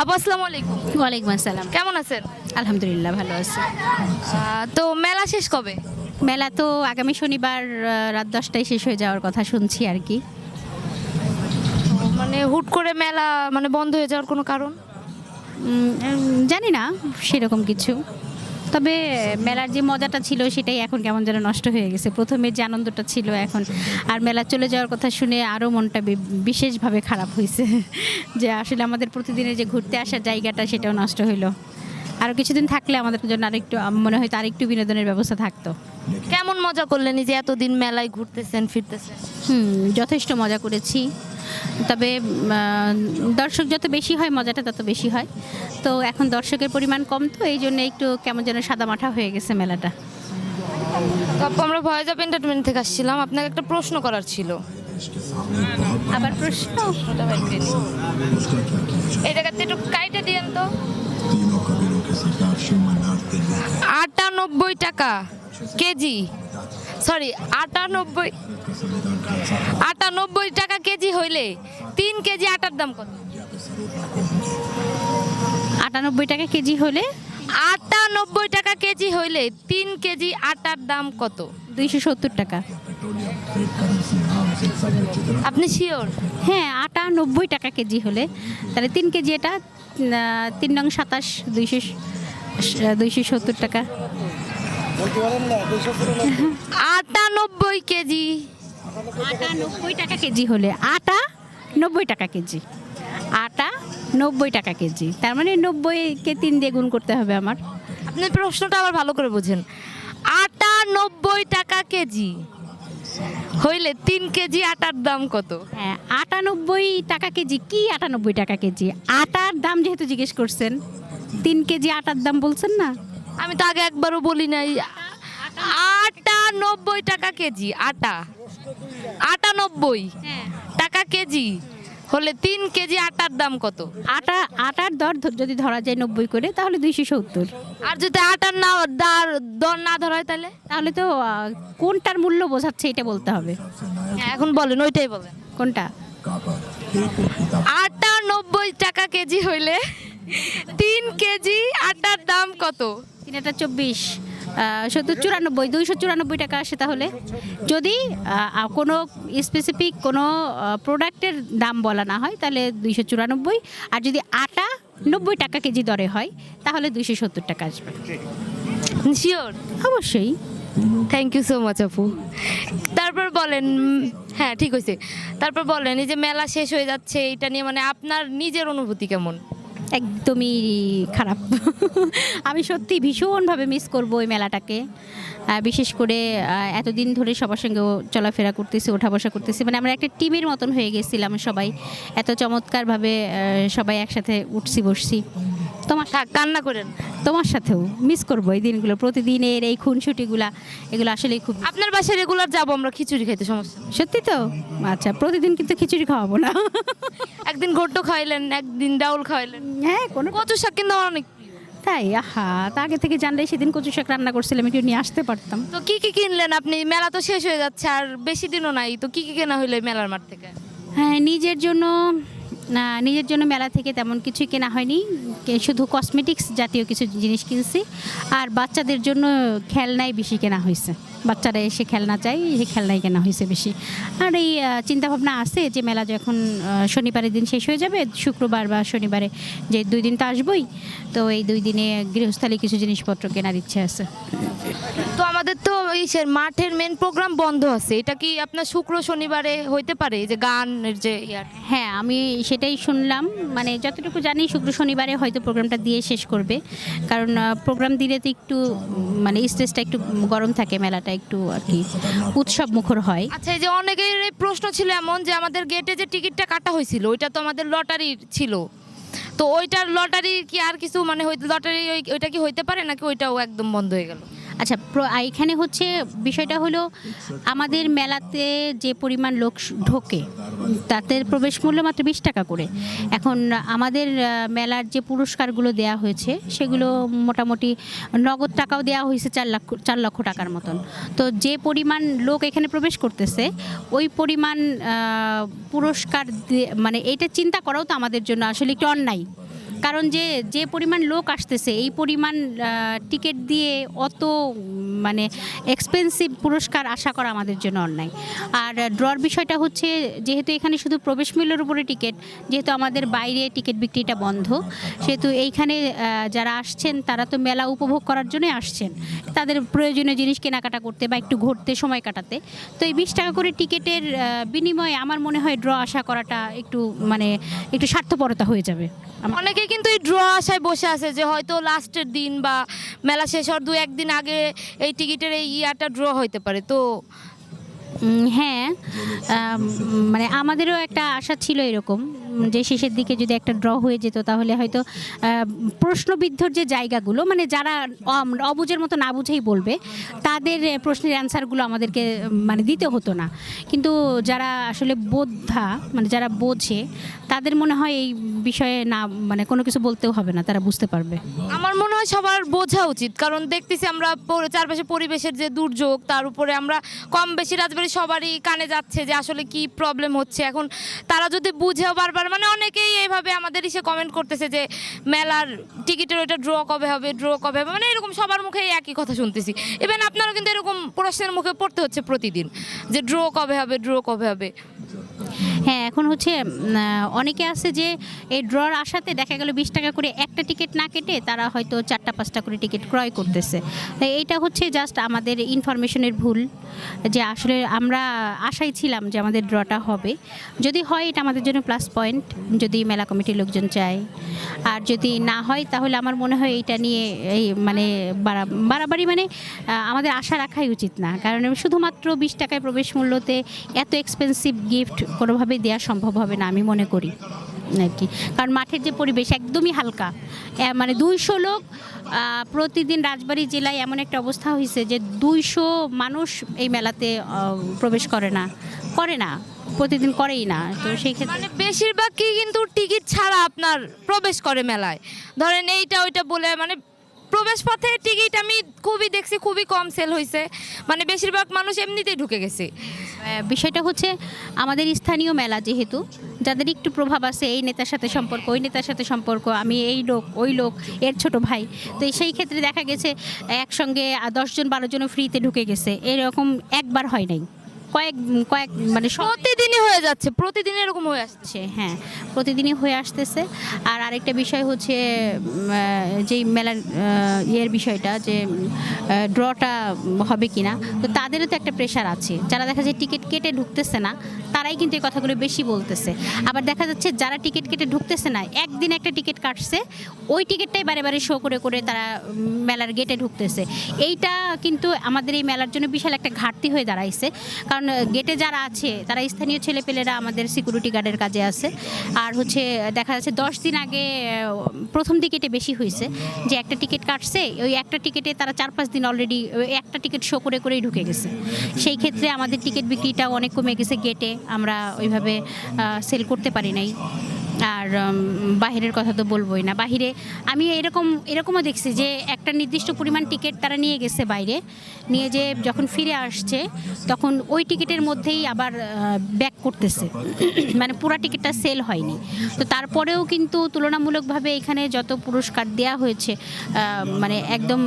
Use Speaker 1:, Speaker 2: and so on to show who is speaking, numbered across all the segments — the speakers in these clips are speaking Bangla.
Speaker 1: আপু আসসালামু আলাইকুম।
Speaker 2: ওয়ালাইকুম আসসালাম।
Speaker 1: কেমন আছেন?
Speaker 2: আলহামদুলিল্লাহ ভালো আছি।
Speaker 1: তো মেলা শেষ কবে?
Speaker 2: মেলা তো আগামী শনিবার রাত দশটায় শেষ হয়ে যাওয়ার কথা শুনছি আর কি।
Speaker 1: মানে হুট করে মেলা মানে বন্ধ হয়ে যাওয়ার কোনো কারণ?
Speaker 2: জানি না সেরকম কিছু। তবে মেলার যে মজাটা ছিল সেটাই এখন কেমন যেন নষ্ট হয়ে গেছে। প্রথমে যে আনন্দটা ছিল এখন। আর মেলা চলে যাওয়ার কথা শুনে আরও মনটা বিশেষভাবে খারাপ হয়েছে যে আসলে আমাদের প্রতিদিনের যে ঘুরতে আসার জায়গাটা সেটাও নষ্ট হইল। আরও কিছুদিন থাকলে আমাদের জন্য আরেকটু মনে হয় আরেকটু বিনোদনের ব্যবস্থা থাকতো।
Speaker 1: কেমন মজা করলেন যে এতদিন মেলায় ঘুরতেছেন ফিরতেছেন?
Speaker 2: হুম যথেষ্ট মজা করেছি। তবে দর্শক যত বেশি হয় মজাটা তত বেশি হয়। তো এখন দর্শকের পরিমাণ কম তো এই জন্য একটু কেমন যেন সাদা মাঠা হয়ে গেছে মেলাটা।
Speaker 1: আমরা ভয়েস অফ এন্টারটেনমেন্ট থেকে আসছিলাম। আপনাকে একটা প্রশ্ন করার ছিল।
Speaker 2: আবার প্রশ্ন?
Speaker 1: এটা কাছে একটু কাইটা দিয়েন তো। আটানব্বই টাকা কেজি। সরি আটানব্বই আটানব্বই টাকা কেজি হইলে তিন কেজি আটার দাম কত?
Speaker 2: আটানব্বই টাকা কেজি হলে
Speaker 1: আটানব্বই টাকা কেজি হইলে তিন কেজি আটার দাম কত?
Speaker 2: দুইশো সত্তর টাকা।
Speaker 1: আপনি শিওর
Speaker 2: হ্যাঁ আটানব্বই টাকা কেজি হলে। তাহলে তিন কেজি এটা তিন নং সাতাশ দুইশো দুইশো সত্তর টাকা।
Speaker 1: আটানব্বই কেজি।
Speaker 2: আটা নব্বই টাকা কেজি হলে। আটা নব্বই টাকা কেজি। আটা নব্বই টাকা কেজি। তার মানে নব্বইকে তিন দিয়ে গুণ করতে হবে আমার।
Speaker 1: আপনি প্রশ্নটা আবার ভালো করে বুঝেন। আটানব্বই টাকা কেজি হইলে তিন কেজি আটার দাম কত?
Speaker 2: হ্যাঁ আটানব্বই টাকা কেজি। কি আটানব্বই টাকা কেজি? আটার দাম যেহেতু জিজ্ঞেস করছেন তিন কেজি আটার দাম বলছেন না?
Speaker 1: আমি তো আগে একবারও বলি নাই। আটা নব্বই টাকা কেজি আটা। আটা নব্বই টাকা কেজি। হলে তিন কেজি আটার দাম কত?
Speaker 2: আটা আটার দর যদি ধরা যায় নব্বই করে তাহলে দুইশো সত্তর।
Speaker 1: আর যদি আটার না দার দর না ধরা হয় তাহলে?
Speaker 2: তাহলে তো কোনটার মূল্য বোঝাচ্ছে এটা বলতে হবে।
Speaker 1: হ্যাঁ এখন বলেন ওইটাই বলেন।
Speaker 2: কোনটা?
Speaker 3: আটা
Speaker 1: নব্বই টাকা কেজি হইলে তিন কেজি আটার দাম কত?
Speaker 2: তিন একটা চব্বিশ সত্তর চুরানব্বই দুইশো চুরানব্বই টাকা আসে তাহলে। যদি কোনো স্পেসিফিক কোনো প্রোডাক্টের দাম বলা না হয় তাহলে দুইশো চুরানব্বই। আর যদি আটা নব্বই টাকা কেজি দরে হয় তাহলে দুইশো সত্তর টাকা আসবে।
Speaker 1: শিওর
Speaker 2: অবশ্যই।
Speaker 1: থ্যাংক ইউ সো মাচ আপু তারপর বলেন হ্যাঁ ঠিক হয়েছে তারপর বলেন এই যে মেলা শেষ হয়ে যাচ্ছে এটা নিয়ে মানে আপনার নিজের অনুভূতি কেমন?
Speaker 2: একদমই খারাপ। আমি সত্যি ভীষণভাবে মিস করব ওই মেলাটাকে। বিশেষ করে এতদিন ধরে সবার সঙ্গে চলাফেরা করতেছি ওঠা বসা করতেছি। মানে আমরা একটা টিমের মতন হয়ে গেছিলাম সবাই। এত চমৎকারভাবে সবাই একসাথে উঠছি, বসছি। তোমার
Speaker 1: কান্না করেন।
Speaker 2: তোমার সাথেও মিস করব এই দিনগুলো প্রতিদিনের এই খুনসুটিগুলা এগুলো আসলেই খুব
Speaker 1: আপনার বাসায় রেগুলার যাব আমরা খিচুড়ি খাইতে সমস্যা
Speaker 2: সত্যি তো? আচ্ছা প্রতিদিন কিন্তু খিচুড়ি খাওয়াবো না।
Speaker 1: একদিন গোট্ট খাইলেন একদিন ডাউল খাইলেন।
Speaker 2: হ্যাঁ কোনো
Speaker 1: কচু শাক কিন্তু আমার অনেক
Speaker 2: তাই? আহা তা আগে থেকে জানলে সেদিন কচু শাক রান্না করছিলাম একটু নিয়ে আসতে পারতাম।
Speaker 1: তো কি কি কিনলেন আপনি? মেলা তো শেষ হয়ে যাচ্ছে আর বেশি দিনও নাই তো কি কি কেনা হইল মেলার মাঠ থেকে?
Speaker 2: হ্যাঁ নিজের জন্য নিজের জন্য মেলা থেকে তেমন কিছুই কেনা হয়নি। শুধু কসমেটিক্স জাতীয় কিছু জিনিস কিনছি। আর বাচ্চাদের জন্য খেলনাই বেশি কেনা হয়েছে। বাচ্চারা এসে খেলনা চাই এই খেলনাই কেনা হয়েছে বেশি। আর এই চিন্তাভাবনা আছে যে মেলা যখন শনিবারের দিন শেষ হয়ে যাবে শুক্রবার বা শনিবারে যে দুই দিন তো আসবই তো এই দুই দিনে গৃহস্থালী কিছু জিনিসপত্র কেনার ইচ্ছে আছে।
Speaker 1: তো আমাদের তো ইসের মাঠের মেন প্রোগ্রাম বন্ধ আছে। এটা কি আপনার শুক্র শনিবারে হইতে পারে? যে গানের যে
Speaker 2: হ্যাঁ আমি সেটাই শুনলাম। মানে যতটুকু জানি শুক্র শনিবারে হয়তো প্রোগ্রামটা দিয়ে শেষ করবে। কারণ প্রোগ্রাম দিলে তো একটু মানে স্টেজটা একটু গরম থাকে মেলাটা, একটু আর কি উৎসব মুখর হয়।
Speaker 1: আচ্ছা এই যে অনেকের প্রশ্ন ছিল এমন যে আমাদের গেটে যে টিকিটটা কাটা হয়েছিল, ওইটা তো আমাদের লটারির ছিল। তো ওইটার লটারি কি আর কিছু মানে লটারি ওইটা কি হইতে পারে নাকি ওইটাও একদম বন্ধ হয়ে গেল?
Speaker 2: আচ্ছা এখানে হচ্ছে বিষয়টা হলো আমাদের মেলাতে যে পরিমাণ লোক ঢোকে, তাতে প্রবেশ মূল্য মাত্র বিশ টাকা করে। এখন আমাদের মেলার যে পুরস্কারগুলো দেয়া হয়েছে, সেগুলো মোটামুটি নগদ টাকাও দেওয়া হয়েছে চার লক্ষ চার লক্ষ টাকার মতন। তো যে পরিমাণ লোক এখানে প্রবেশ করতেছে, ওই পরিমাণ পুরস্কার মানে এটা চিন্তা করাও তো আমাদের জন্য আসলে একটু অন্যায়। কারণ যে যে পরিমাণ লোক আসতেছে, এই পরিমাণ টিকিট দিয়ে অত মানে এক্সপেন্সিভ পুরস্কার আশা করা আমাদের জন্য অন্যায়। আর ড্রর বিষয়টা হচ্ছে, যেহেতু এখানে শুধু প্রবেশ মূল্যের উপরে টিকিট, যেহেতু আমাদের বাইরে টিকিট বিক্রিটা বন্ধ, সেহেতু এইখানে যারা আসছেন, তারা তো মেলা উপভোগ করার জন্যই আসছেন। তাদের প্রয়োজনীয় জিনিস কেনাকাটা করতে বা একটু ঘুরতে সময় কাটাতে। তো এই বিশ টাকা করে টিকিটের বিনিময়ে আমার মনে হয় ড্র আশা করাটা একটু মানে একটু স্বার্থপরতা হয়ে যাবে। আমার-
Speaker 1: অনেকে কিন্তু এই ড্র আশায় বসে আছে যে হয়তো লাস্টের দিন বা মেলা শেষ হওয়ার দু একদিন আগে এই টিকিটের এই ইয়াটা ড্র হইতে পারে। তো
Speaker 2: হ্যাঁ মানে আমাদেরও একটা আশা ছিল এরকম। যে শেষের দিকে যদি একটা ড্র হয়ে যেত, তাহলে হয়তো প্রশ্নবিদ্ধর যে জায়গাগুলো মানে যারা অবুঝের মতো না বুঝেই বলবে, তাদের প্রশ্নের অ্যান্সারগুলো আমাদেরকে মানে দিতে হতো না। কিন্তু যারা আসলে বোদ্ধা মানে যারা বোঝে, তাদের মনে হয় এই বিষয়ে না মানে কোনো কিছু বলতেও হবে না, তারা বুঝতে পারবে।
Speaker 1: আমার মনে হয় সবার বোঝা উচিত, কারণ দেখতেছি আমরা চারপাশে পরিবেশের যে দুর্যোগ, তার উপরে আমরা কম বেশি রাজবাড়ি সবারই কানে যাচ্ছে যে আসলে কি প্রবলেম হচ্ছে। এখন তারা যদি বুঝেও বারবার মানে অনেকেই এইভাবে আমাদের এসে কমেন্ট করতেছে যে, মেলার টিকিটের ওইটা ড্র কবে হবে ড্র কবে হবে? মানে এরকম সবার মুখে একই কথা শুনতেছি। ইভেন আপনারও কিন্তু এরকম প্রশ্নের মুখে পড়তে হচ্ছে প্রতিদিন, যে ড্র কবে হবে ড্র কবে হবে?
Speaker 2: হ্যাঁ এখন হচ্ছে অনেকে আছে যে, এই ড্রর আসাতে দেখা গেল বিশ টাকা করে একটা টিকিট না কেটে তারা হয়তো চারটা, পাঁচটা করে টিকিট ক্রয় করতেছে। এইটা হচ্ছে জাস্ট আমাদের ইনফরমেশনের ভুল। যে আসলে আমরা আশাই ছিলাম যে আমাদের ড্রটা হবে। যদি হয় এটা আমাদের জন্য প্লাস পয়েন্ট যদি মেলা কমিটির লোকজন চায়। আর যদি না হয়, তাহলে আমার মনে হয় এইটা নিয়ে এই মানে বাড়া- বাড়াবাড়ি মানে আমাদের আশা রাখাই উচিত না। কারণ শুধুমাত্র বিশ টাকায় প্রবেশ মূল্যতে এত এক্সপেন্সিভ গিফট কোনোভাবেই দেওয়া সম্ভব হবে না, আমি মনে করি। আর কি। কারণ মাঠের যে পরিবেশ একদমই হালকা। মানে দুইশো লোক প্রতিদিন রাজবাড়ী জেলায় এমন একটা অবস্থা হয়েছে যে দুইশো মানুষ এই মেলাতে প্রবেশ করে না করে না, প্রতিদিন করেই না। তো সেই ক্ষেত্রে
Speaker 1: মানে বেশিরভাগ কি কিন্তু টিকিট ছাড়া আপনার প্রবেশ করে মেলায়। ধরেন এইটা ওইটা বলে মানে প্রবেশ পথে টিকিট আমি খুবই দেখছি, খুবই কম সেল হয়েছে মানে বেশিরভাগ মানুষ এমনিতেই ঢুকে গেছে।
Speaker 2: বিষয়টা হচ্ছে আমাদের স্থানীয় মেলা যেহেতু, যাদের একটু প্রভাব আছে, এই নেতার সাথে সম্পর্ক, ওই নেতার সাথে সম্পর্ক, আমি এই লোক, ওই লোক, এর ছোট ভাই। তো সেই ক্ষেত্রে দেখা গেছে, একসঙ্গে দশজন, বারো জন ফ্রিতে ঢুকে গেছে। এরকম একবার হয় নাই। কয়েক কয়েক মানে
Speaker 1: প্রতিদিনই হয়ে যাচ্ছে প্রতিদিন এরকম হয়ে আসছে।
Speaker 2: হ্যাঁ প্রতিদিনই হয়ে আসতেছে। আর আরেকটা বিষয় হচ্ছে যেই মেলার ইয়ের বিষয়টা যে ড্রটা হবে কি না তো তাদেরও তো একটা প্রেশার আছে। যারা দেখা যায় টিকিট কেটে ঢুকতেছে না তারাই কিন্তু এই কথাগুলো বেশি বলতেছে। আবার দেখা যাচ্ছে যারা টিকিট কেটে ঢুকতেছে না একদিন একটা টিকিট কাটছে ওই টিকিটটাই বারে বারে শো করে করে তারা মেলার গেটে ঢুকতেছে। এইটা কিন্তু আমাদের এই মেলার জন্য বিশাল একটা ঘাটতি হয়ে দাঁড়াইছে। কারণ গেটে যারা আছে, তারা স্থানীয় ছেলেপেলেরা আমাদের সিকিউরিটি গার্ডের কাজে আছে আর হচ্ছে, দেখা যাচ্ছে দশ দিন আগে প্রথম প্রথম টিকিটে বেশি হয়েছে। যে একটা টিকিট কাটছে, ওই একটা টিকিটে তারা চার পাঁচ দিন অলরেডি একটা টিকিট শো করে করেই ঢুকে গেছে। সেই ক্ষেত্রে আমাদের টিকিট বিক্রিটাও অনেক কমে গেছে গেটে আমরা ওইভাবে সেল করতে পারি নাই। আর বাহিরের কথা তো বলবোই না। বাহিরে আমি এরকম, এরকমও দেখছি যে একটা নির্দিষ্ট পরিমাণ টিকিট তারা নিয়ে গেছে বাইরে। নিয়ে যে যখন ফিরে আসছে, তখন ওই টিকিটের মধ্যেই আবার ব্যাক করতেছে। মানে পুরো টিকিটটা সেল হয়নি। তো তারপরেও কিন্তু তুলনামূলকভাবে এখানে যত পুরস্কার দেয়া হয়েছে মানে একদম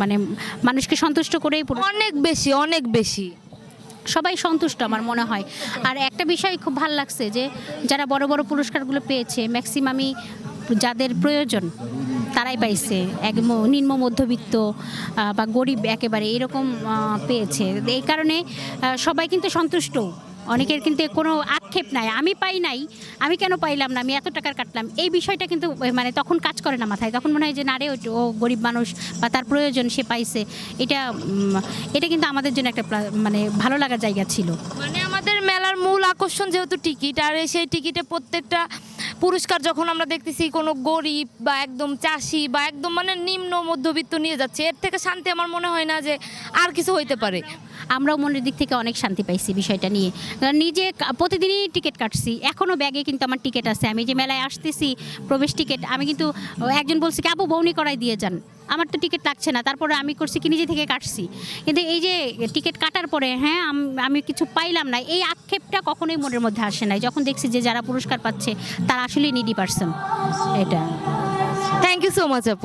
Speaker 2: মানে মানুষকে সন্তুষ্ট করেই
Speaker 1: অনেক বেশি অনেক বেশি।
Speaker 2: সবাই সন্তুষ্ট আমার মনে হয়। আর একটা বিষয় খুব ভালো লাগছে যে, যারা বড় বড় পুরস্কারগুলো পেয়েছে ম্যাক্সিমামই যাদের প্রয়োজন, তারাই পাইছে। এক নিম্ন মধ্যবিত্ত বা গরিব একেবারে এরকম পেয়েছে। এই কারণে সবাই কিন্তু সন্তুষ্ট। অনেকের কিন্তু কোনো আক্ষেপ নাই, আমি পাই নাই, আমি কেন পাইলাম না, আমি এত টাকার কাটলাম, এই বিষয়টা কিন্তু মানে তখন কাজ করে না মাথায়, তখন মনে হয় যে না রে, ও- গরিব মানুষ বা তার প্রয়োজন সে পাইছে, এটা এটা কিন্তু আমাদের জন্য একটা মানে ভালো লাগার জায়গা ছিল।
Speaker 1: মানে আমাদের মেলার মূল আকর্ষণ যেহেতু টিকিট, আর সেই টিকিটে প্রত্যেকটা পুরস্কার যখন আমরা দেখতেছি কোনো গরিব বা একদম চাষি বা একদম মানে নিম্ন মধ্যবিত্ত নিয়ে যাচ্ছে, এর থেকে শান্তি আমার মনে হয় না যে আর কিছু হইতে পারে।
Speaker 2: আমরাও মনের দিক থেকে অনেক শান্তি পাইছি বিষয়টা নিয়ে। নিজে প্রতিদিনই টিকিট কাটছি। এখনও ব্যাগে কিন্তু আমার টিকিট আছে। আমি যে মেলায় আসতেছি, প্রবেশ টিকিট, আমি কিন্তু একজন বলছি কি আপু বৌনি করাই দিয়ে যান। আমার তো টিকিট লাগছে না। তারপরে আমি করছি কি, নিজে থেকে কাটছি। কিন্তু এই যে টিকিট কাটার পরে হ্যাঁ আমি কিছু পাইলাম না। এই আক্ষেপটা কখনোই মনের মধ্যে আসে নাই। যখন দেখছি যে যারা পুরস্কার পাচ্ছে, তারা আসলেই নিডি পারসন এটা।
Speaker 1: থ্যাংক ইউ সো মাচ আপু।